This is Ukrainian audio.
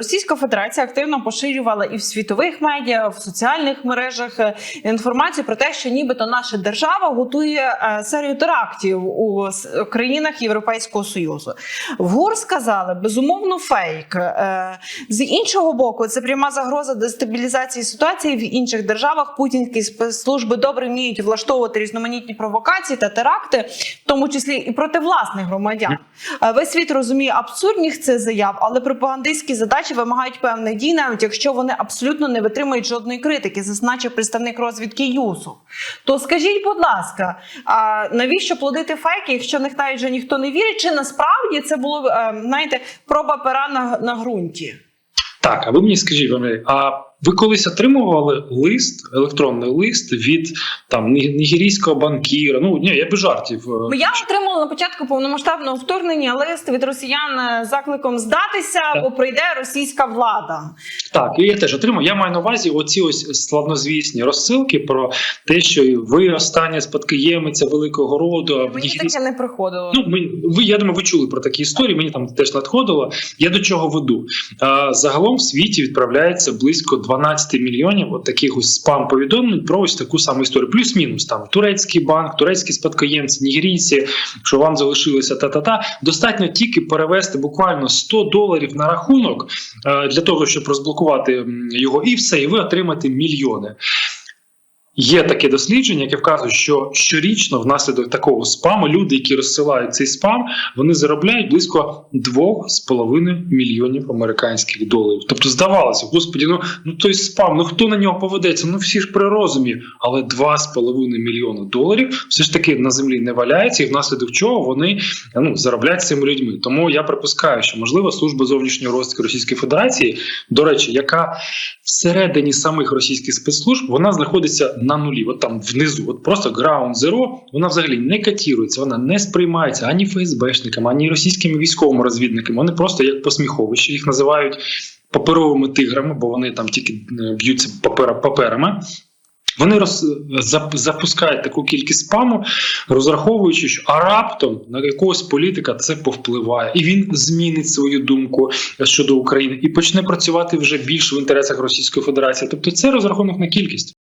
Російська Федерація активно поширювала і в світових медіа, в соціальних мережах е, інформацію про те, що нібито наша держава готує е, серію терактів у країнах Європейського союзу. В ГУР сказали безумовно фейк. Е, З іншого боку, це пряма загроза дестабілізації ситуації в інших державах. Путінські спецслужби добре вміють влаштовувати різноманітні провокації та теракти, в тому числі і проти власних громадян. Весь світ розуміє абсурдність цих заяв, але пропагандистські задачі вимагають певних дій, навіть якщо вони абсолютно не витримують жодної критики, зазначив представник розвідки Юсу. То скажіть, будь ласка, а навіщо плодити фейки, якщо в них навіть вже ніхто не вірить? Чи насправді це було е, знаєте, проба пера на, на ґрунті? Так, а ви мені скажіть, а ви колись отримували лист, електронний лист від там ні- нігерійського банкіра? Ну ні, я без жартів. е, я отримала на початку повномасштабного вторгнення лист від росіян з закликом здатися, Так. бо прийде російська влада. Так, і я теж отримав. Я маю на увазі оці ось славнозвісні розсилки про те, що ви остання спадкоємиця великого роду. а Мені нігерійській- таке не приходило. Ну, ми, ви, я думаю, ви чули про такі історії. Мені там теж надходило. Я до чого веду? А, загалом в світі відправляється близько 12 мільйонів от таких ось спам повідомлень про ось таку саму історію. Плюс-мінус там турецький банк, турецькі спадкоємці, нігерійці, що вам залишилося та-та-та. Достатньо тільки перевести буквально 100 доларів на рахунок е, для того, щоб розблокувати його, і все, і ви отримаєте мільйони. Є таке дослідження, яке вказує, що щорічно внаслідок такого спаму люди, які розсилають цей спам, вони заробляють близько 2,5 мільйонів американських доларів. Тобто, здавалося, господі, ну ну той спам, ну хто на нього поведеться? Ну всі ж при розумі, але 2,5 мільйони доларів все ж таки на землі не валяється, і внаслідок чого вони ну заробляють цими людьми. Тому я припускаю, що можливо служба зовнішньої розвідки Російської Федерації, до речі, яка всередині самих російських спецслужб вона знаходиться на нулі, от там внизу, от просто ground zero, вона взагалі не катірується, вона не сприймається ані ФСБшниками, ані російськими військовими розвідниками. Вони просто як посміховище, їх називають паперовими тиграми, бо вони там тільки е, б'ються папера, паперами. Вони роз, зап- запускають таку кількість спаму, розраховуючи, що а раптом на якогось політика це повпливає, і він змінить свою думку щодо України і почне працювати вже більше в інтересах Російської Федерації. Тобто це розрахунок на кількість.